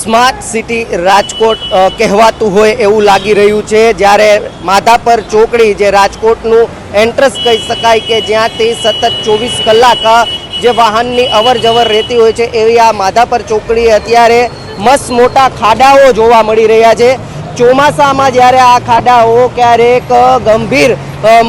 Smart city Rajkot કહેવાતું હોય એવું લાગી રહ્યું છે. જ્યારે માધાપર ચોકડી જે રાજકોટનું એન્ટ્રન્સ કહી શકાય કે જ્યાંથી સતત ચોવીસ કલાક જે વાહનની અવર જવર રહેતી હોય છે, એવી આ માધાપર ચોકડી અત્યારે મસ્ત મોટા ખાડાઓ જોવા મળી રહ્યા છે. ચોમાસામાં જ્યારે આ ખાડાઓ ક્યારેક ગંભીર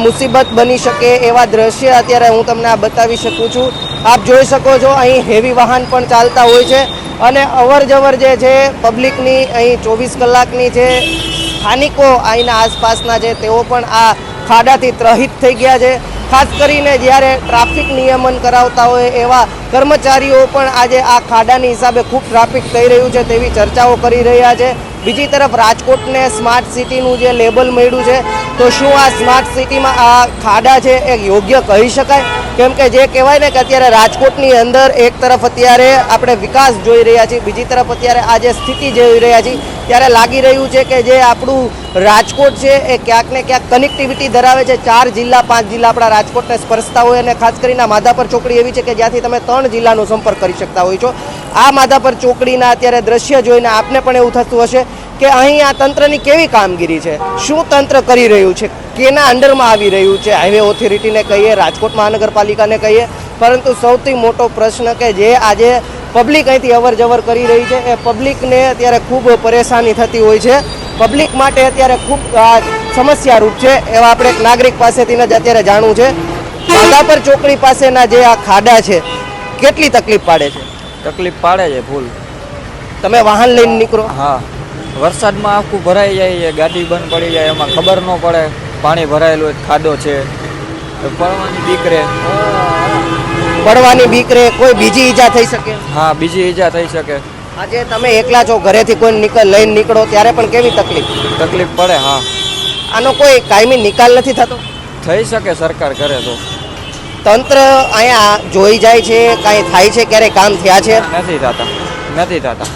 મુસીબત બની શકે એવા દ્રશ્ય અત્યારે હું તમને આ બતાવી શકું છું. આપ જોઈ શકો છો, અહીં હેવી વાહન પણ ચાલતા હોય છે. અને અવર જવર જે છે પબ્લિકની અહીં ચોવીસ કલાકની જે સ્થાનિકો અહીંના આસપાસના છે, તેઓ પણ આ ખાડાથી ત્રહિત થઈ ગયા છે. ખાસ કરીને જ્યારે ટ્રાફિક નિયમન કરાવતા હોય એવા કર્મચારીઓ પણ આજે આ ખાડાની હિસાબે ખૂબ ટ્રાફિક થઈ રહ્યું છે તેવી ચર્ચાઓ કરી રહ્યા છે. બીજી તરફ રાજકોટને સ્માર્ટ સિટીનું જે લેબલ મળ્યું છે, તો શું આ સ્માર્ટ સિટીમાં આ ખાડા છે એ યોગ્ય કહી શકાય? કેમ કે જે કહેવાય ને કે અત્યારે રાજકોટની અંદર એક તરફ અત્યારે આપણે વિકાસ જોઈ રહ્યા છીએ, બીજી તરફ અત્યારે આ જે સ્થિતિ જોઈ રહ્યા છીએ, ત્યારે લાગી રહ્યું છે કે જે આપણું રાજકોટ છે એ ક્યાંક ને ક્યાંક કનેક્ટિવિટી ધરાવે છે. ચાર જિલ્લા, પાંચ જિલ્લા આપણા રાજકોટને સ્પર્શતા હોય અને ખાસ કરીને માધાપર ચોકડી એવી છે કે જ્યાંથી તમે ત્રણ જિલ્લાનો સંપર્ક કરી શકતા હોય છો. આ માધાપર ચોકડીના અત્યારે દ્રશ્ય જોઈને આપને પણ એવું થતું હશે કે અહીં આ તંત્રની કેવી કામગીરી છે? શું તંત્ર કરી રહ્યું છે? કેના અંડરમાં આવી રહ્યું છે? હાઈવે ઓથોરિટીને કહીએ, રાજકોટ મહાનગરપાલિકાને કહીએ. પરંતુ સૌથી મોટો પ્રશ્ન કે જે આજે પબ્લિક અહીંથી અવર જવર કરી રહી છે, એ પબ્લિકને અત્યારે ખૂબ પરેશાની થતી હોય છે. પબ્લિક માટે અત્યારે ખૂબ સમસ્યારૂપ છે, એવા આપણે એક નાગરિક પાસેથી જ અત્યારે જાણવું છે. માધાપર ચોકડી પાસેના જે આ ખાડા છે, કેટલી તકલીફ પાડે છે? તકલીફ પાડે છે ફૂલ. તમે વાહન લઈને નીકળો. હા. વરસાદમાં આખું ભરાઈ જાય છે ગાડી બંધ પડી જાય એમાં ખબર ન પડે પાણી ભરાયેલું હોય ખાડો છે. પડવાની બીક રહે પડવાની બીક રહે કોઈ બીજી ઈજા થઈ શકે? હા બીજી ઈજા થઈ શકે. આજે તમે એકલા છો ઘરેથી કોઈ નીકળ લઈને નીકળો ત્યારે પણ કેવી તકલીફ? તકલીફ પડે હા. આનો કોઈ કાયમી નિકાલ નથી થતો? થઈ શકે સરકાર કરે તો. તંત્ર અહીંયા જોઈ જાય છે કાંઈ થાય છે ક્યારેય કામ થયા છે? નથી થતા નથી થતા.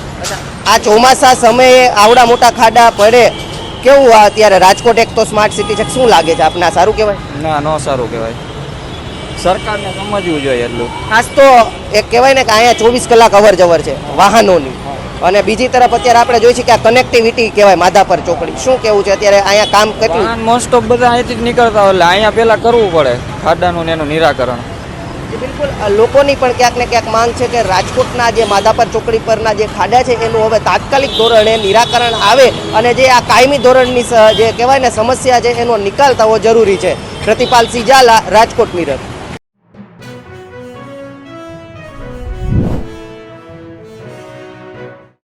આ ચોમાસા સમયે આવડા મોટા ખાડા પડે. કેવું આ અત્યારે રાજકોટ એક તો સ્માર્ટ સિટી છે શું લાગે છે આપને? સારું કહેવાય? ના ન સારું કહેવાય. સરકારને સમજવું જોઈએ એટલું. ખાસ તો એક કહેવાય ને કે અહીંયા ચોવીસ કલાક અવર જવર છે વાહનોની. અને બીજી તરફ અત્યારે આપણે જોઈ છીએ કે આ કનેક્ટિવિટી કહેવાય માધાપર ચોકડી. શું કેવું છે? અત્યારે અહીંયા કામ કેટલું? મોસ્ટ ઓફ બધા અહીંથી જ નીકળતા હોય એટલે અહીંયા પહેલાં કરવું પડે ખાડાનું ને એનું નિરાકરણ. બિલકુલ. લોકોની પણ ક્યાંક ને ક્યાંક માંગ છે કે રાજકોટના જે માધાપર ચોકડી પરના જે ખાડા છે એનું હવે તાત્કાલિક ધોરણે નિરાકરણ આવે અને જે આ કાયમી ધોરણની જે કહેવાય ને સમસ્યા છે એનો નિકાલ થવો જરૂરી છે. પ્રતિપાલ સિંહ ઝાલા રાજકોટ મિરર.